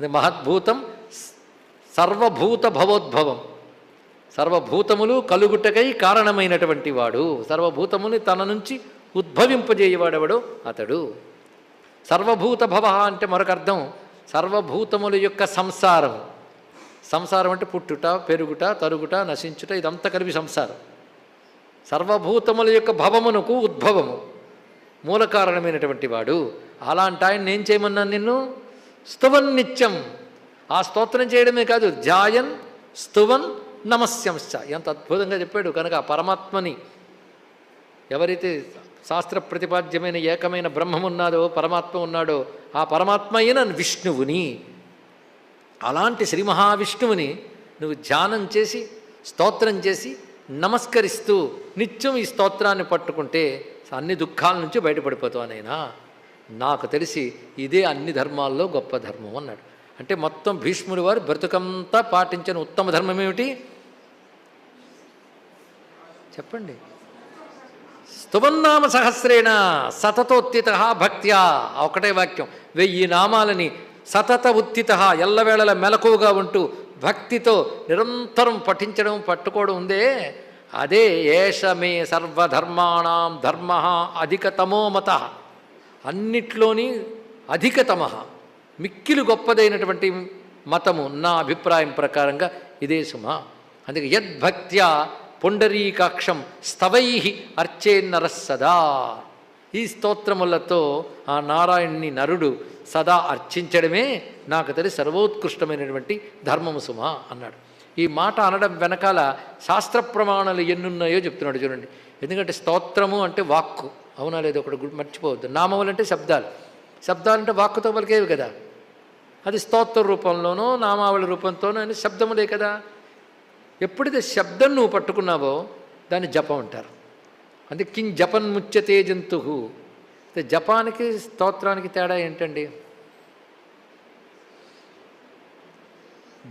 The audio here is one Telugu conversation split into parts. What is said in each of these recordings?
అది మహద్భూతం సర్వభూత భవోద్భవం సర్వభూతములు కలుగుటకై కారణమైనటువంటి వాడు. సర్వభూతముని తన నుంచి ఉద్భవింపజేయవాడెవడు అతడు. సర్వభూత భవ అంటే మరొక అర్థం. సర్వభూతముల యొక్క సంసారం. సంసారం అంటే పుట్టుట పెరుగుట తరుగుట నశించుట ఇదంతా కలిపి సంసారం. సర్వభూతముల యొక్క భవమునకు ఉద్భవము. మూల కారణమైనటువంటి వాడు. అలాంటి ఆయన నేను చేయమన్నాను నిన్ను? స్తువన్ నిత్యం. ఆ స్తోత్రం చేయడమే కాదు జాయన్ స్తువన్ నమస్యంశ్చ. ఎంత అద్భుతంగా చెప్పాడు. కనుక పరమాత్మని ఎవరైతే శాస్త్ర ప్రతిపాద్యమైన ఏకమైన బ్రహ్మం ఉన్నాడో పరమాత్మ ఉన్నాడో ఆ పరమాత్మ అయిన విష్ణువుని అలాంటి శ్రీ మహావిష్ణువుని నువ్వు ధ్యానం చేసి స్తోత్రం చేసి నమస్కరిస్తూ నిత్యం ఈ స్తోత్రాన్ని పట్టుకుంటే అన్ని దుఃఖాల నుంచి బయటపడిపోతావు నైనా నాకు తెలిసి ఇదే అన్ని ధర్మాల్లో గొప్ప ధర్మం అన్నాడు. అంటే మొత్తం భీష్ముడి వారు బ్రతుకంతా పాటించిన ఉత్తమ ధర్మం ఏమిటి? చెప్పండి. స్తువన్నామ సహస్రేణ సతతోత్తిత భక్త్యా. ఒకటే వాక్యం. వెయ్యి నామాలని సతత ఉత్తిత ఎల్లవేళల మెలకువగా ఉంటూ భక్తితో నిరంతరం పఠించడం పట్టుకోవడం ఉందే. అదే ఏషమే సర్వధర్మాణం ధర్మ అధికతమో మత. అన్నిట్లోని అధికతమ మిక్కిలు గొప్పదైనటువంటి మతము నా అభిప్రాయం ప్రకారంగా ఇదే సుమ. అందుకే యద్భక్త్యా పొండరీకాక్షం స్తవై అర్చేన్నరస్సదా ఈ స్తోత్రములతో ఆ నారాయణ్ణి నరుడు సదా అర్చించడమే నాకు తెలిసి సర్వోత్కృష్టమైనటువంటి ధర్మము సుమ అన్నాడు. ఈ మాట అనడం వెనకాల శాస్త్ర ప్రమాణాలు ఎన్నున్నాయో చెప్తున్నాడు చూడండి. ఎందుకంటే స్తోత్రము అంటే వాక్కు. అవునా లేదు ఒకటి మర్చిపోవద్దు. నామములు అంటే శబ్దాలు. శబ్దాలు అంటే వాక్కుతో పలికేవి కదా? అది స్తోత్ర రూపంలోనో నామావళి రూపంతోనో అని శబ్దములే కదా? ఎప్పుడైతే శబ్దం నువ్వు పట్టుకున్నావో దాన్ని జపం అంటారు. అంటే కింగ్ జపన్ ముచ్చతే జంతువు అయితే జపానికి స్తోత్రానికి తేడా ఏంటండి?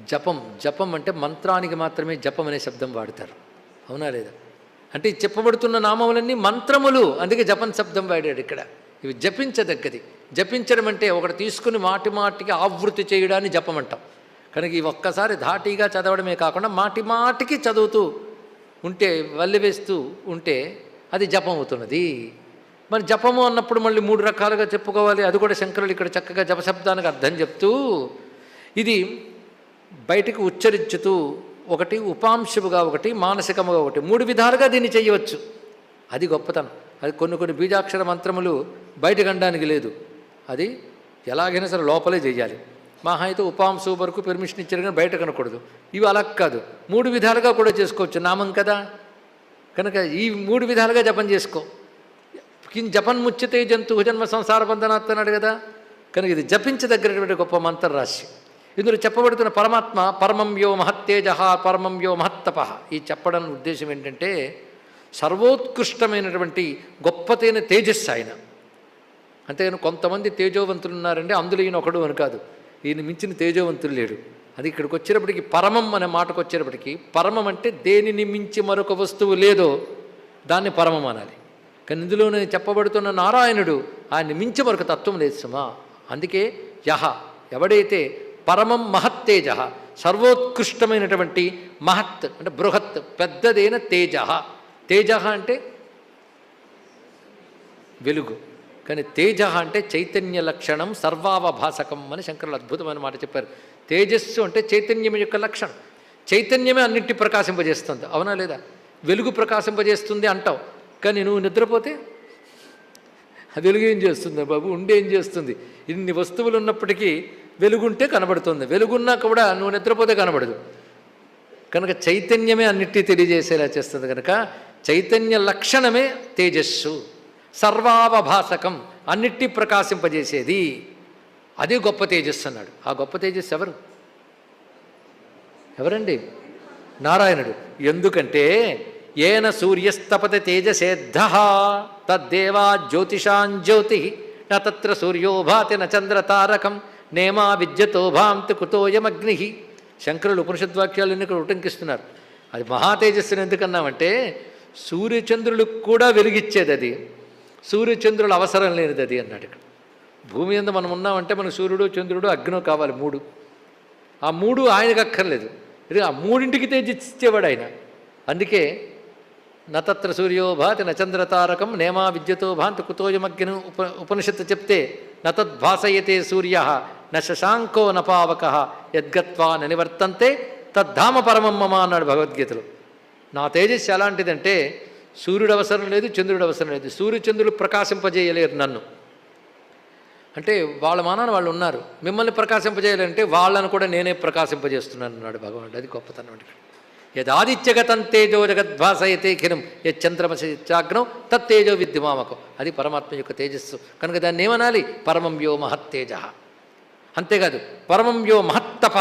జపం. జపం అంటే మంత్రానికి మాత్రమే జపం అనే శబ్దం వాడతారు. అవునా లేదా? అంటే చెప్పబడుతున్న నామములన్నీ మంత్రములు. అందుకే జపన్ శబ్దం వాడాడు ఇక్కడ. ఇవి జపించదగ్గది. జపించడం అంటే ఒకటి తీసుకుని మాటి మాటికి ఆవృత్తి చేయడాన్ని జపమంటాం కనుక ఈ ఒక్కసారి ధాటిగా చదవడమే కాకుండా మాటి మాటికి చదువుతూ ఉంటే వల్లివేస్తూ ఉంటే అది జపం అవుతున్నది. మరి జపము అన్నప్పుడు మళ్ళీ మూడు రకాలుగా చెప్పుకోవాలి. అది కూడా శంకరులు ఇక్కడ చక్కగా జపశబ్దానికి అర్థం చెప్తూ ఇది బయటికి ఉచ్చరించుతూ ఒకటి ఉపాంశముగా ఒకటి మానసికముగా ఒకటి. మూడు విధాలుగా దీన్ని చేయవచ్చు. అది గొప్పతనం. అది కొన్ని కొన్ని బీజాక్షర మంత్రములు బయట అనడానికి లేదు. అది ఎలాగైనా సరే లోపలే చేయాలి. మహా అయితే ఉపాంశం వరకు పెర్మిషన్ ఇచ్చారు కానీ బయట కనకూడదు. ఇవి అలా కాదు. మూడు విధాలుగా కూడా చేసుకోవచ్చు. నామం కదా? కనుక ఈ మూడు విధాలుగా జపం చేసుకో. జపన్ ముచ్చితే జంతు జన్మ సంసార బంధనాత్తన్నాడు కదా? కనుక ఇది జపించదగ్గరటువంటి గొప్ప మంత్ర రాశి ఇందులో చెప్పబడుతున్న పరమాత్మ పరమం యో మహత్తేజ పరమం యో మహత్తప. ఈ చెప్పడం ఉద్దేశం ఏంటంటే సర్వోత్కృష్టమైనటువంటి గొప్పతైన తేజస్సు ఆయన. అంతేగాని కొంతమంది తేజోవంతులు ఉన్నారంటే అందులో ఈయన ఒకడు అని కాదు. ఈయన మించిన తేజోవంతులు లేడు. అది ఇక్కడికి వచ్చేటప్పటికి పరమం అనే మాటకు వచ్చేటప్పటికి పరమం అంటే దేనిని మించి మరొక వస్తువు లేదో దాన్ని పరమం అనాలి. కానీ ఇందులోనే చెప్పబడుతున్న నారాయణుడు ఆయన్ని మించి మరొక తత్వం లేదు సుమా. అందుకే యహ ఎవడైతే పరమం మహత్తేజ సర్వోత్కృష్టమైనటువంటి మహత్ అంటే బృహత్ పెద్దదైన తేజ. తేజ అంటే వెలుగు. కానీ తేజ అంటే చైతన్య లక్షణం సర్వావభాసకం అని శంకరులు అద్భుతమైన మాట చెప్పారు. తేజస్సు అంటే చైతన్యం యొక్క లక్షణం. చైతన్యమే అన్నింటి ప్రకాశింపజేస్తుంది. అవునా లేదా? వెలుగు ప్రకాశింపజేస్తుంది అంటావు. కానీ నువ్వు నిద్రపోతే వెలుగు ఏం చేస్తుంది బాబు? ఉండి ఏం చేస్తుంది? ఇన్ని వస్తువులు ఉన్నప్పటికీ వెలుగుంటే కనబడుతుంది. వెలుగున్నా కూడా నువ్వు నిద్రపోతే కనబడదు. కనుక చైతన్యమే అన్నిటి తెలియజేసేలా చేస్తుంది కనుక చైతన్య లక్షణమే తేజస్సు సర్వావభాసకం అన్నిటి ప్రకాశింపజేసేది. అది గొప్ప తేజస్సు అన్నాడు. ఆ గొప్ప తేజస్సు ఎవరు? ఎవరండి? నారాయణుడు. ఎందుకంటే ఏన సూర్యస్తపత తేజసేద్ధ తద్దేవా జ్యోతిషాం జ్యోతి సూర్యోభాతి న చంద్ర తారకం నేమా విద్యతో భాంతి కుతోయమగ్ని శంకరులు ఉపనిషద్వాక్యాలు ఎన్నిక ఉటంకిస్తున్నారు. అది మహాతేజస్సుని ఎందుకన్నామంటే సూర్యచంద్రులకు కూడా వెలిగిచ్చేది అది. సూర్యచంద్రుల అవసరం లేనిది అది అన్నాడు ఇక్కడ. భూమి మీద మనం ఉన్నామంటే మనకు సూర్యుడు చంద్రుడు అగ్నో కావాలి మూడు. ఆ మూడు ఆయనకు అక్కర్లేదు. ఇది ఆ మూడింటికి తేజిచ్చేవాడు ఆయన. అందుకే నతత్ర సూర్యోభాతి నచంద్రతారకం నేమా విద్యతో భాంతి కుతోయమగ్ని ఉప ఉపనిషత్తు చెప్తే నతద్భాసయతే సూర్య. న శశాంకో నపావక యద్గత్వా నివర్తంతే తద్ధామ పరమం మమ అన్నాడు భగవద్గీతలో. నా తేజస్సు ఎలాంటిదంటే సూర్యుడు అవసరం లేదు చంద్రుడు అవసరం లేదు. సూర్యచంద్రుడు ప్రకాశింపజేయలేరు నన్ను. అంటే వాళ్ళ మానాన వాళ్ళు ఉన్నారు. మిమ్మల్ని ప్రకాశింపజేయాలంటే వాళ్ళను కూడా నేనే ప్రకాశింపజేస్తున్నాను అన్నాడు భగవానుడు. అది గొప్పతనం అంటే యదాదిత్యగతం తేజో జగద్భాసయతే కిరం యచ్చంద్రమసి చాగ్నం తత్తేజో విద్యమామకం. అది పరమాత్మ యొక్క తేజస్సు. కనుక దాన్ని ఏమనాలి? పరమం యో మహత్తేజ అంతేకాదు పరమం యో మహత్తప.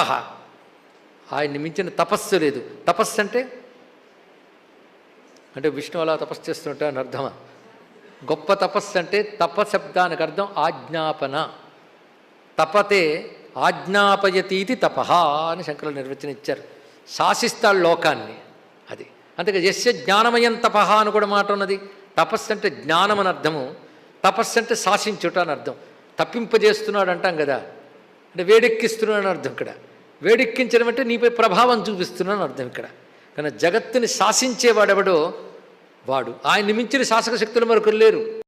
ఆయన్ని మించిన తపస్సు లేదు. తపస్సు అంటే? అంటే విష్ణు అలా తపస్సు చేస్తుంటే అని అర్థమా? గొప్ప తపస్సు అంటే తపశబ్దానికి అర్థం ఆజ్ఞాపన. తపతే ఆజ్ఞాపయతీతి తపహ అని శంకరులు నిర్వచనం ఇచ్చారు. శాసిస్తాడు లోకాన్ని అది. అంతేగా యస్య జ్ఞానమయం తపహ అని కూడా మాట ఉన్నది. తపస్సు అంటే జ్ఞానం అని అర్థము. తపస్సు అంటే శాసించుట అని అర్థం. తప్పింపజేస్తున్నాడు అంటాం కదా. అంటే వేడెక్కిస్తున్నాను అర్థం ఇక్కడ. వేడెక్కించడం అంటే నీపై ప్రభావం చూపిస్తున్నాను అర్థం ఇక్కడ. కానీ జగత్తుని శాసించేవాడెవడో వాడు. ఆయన్ని మించిన శాసక శక్తులు మరొకరు లేరు.